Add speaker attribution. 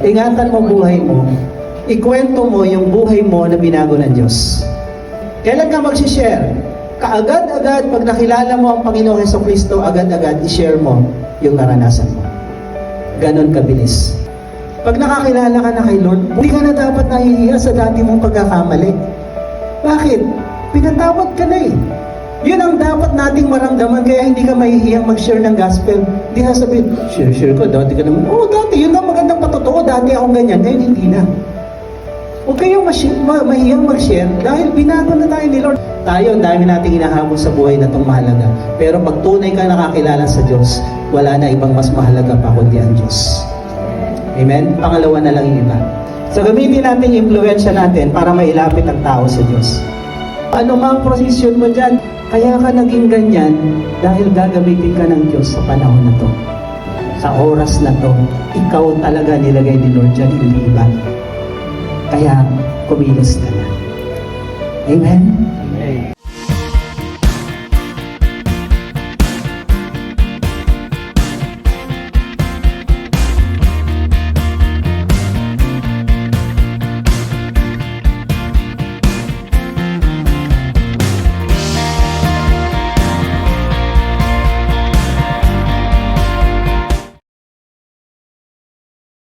Speaker 1: ingatan mo buhay mo, ikwento mo yung buhay mo na binago ng Diyos. Kailan ka mag-share? Kaagad-agad, pag nakilala mo ang Panginoong Heso Kristo, agad-agad, i-share mo yung karanasan mo. Ganon kabilis. Pag nakakilala ka na kay Lord, hindi ka na dapat nahihiya sa dati mong pagkakamali. Bakit? Pinatawad ka na eh. Yun ang dapat nating maramdaman kaya hindi ka mahihiyang mag-share ng gospel. Hindi na sabihin, share, share ko, dati ka naman. Oo, dati, yun ang magandang dati akong ganyan, ngayon hindi na. Huwag kayong ma- mahiyang mag-share dahil binago na tayo ni Lord. Tayo, ang dami nating inahamon sa buhay na itong mahalaga. Pero pag tunay ka nakakilala sa Diyos, wala na ibang mas mahalaga pa kundi ang Diyos. Amen? Pangalawa na lang yung iba. So gamitin natin yung impluensya natin para mailapit ang tao sa Diyos. Ano mang posisyon mo dyan, kaya ka naging ganyan dahil gagamitin ka ng Diyos sa panahon na to. Sa oras na to, ikaw talaga nilagay ni Lord dyan, hindi iba. Kaya, kumilos ka na. Amen?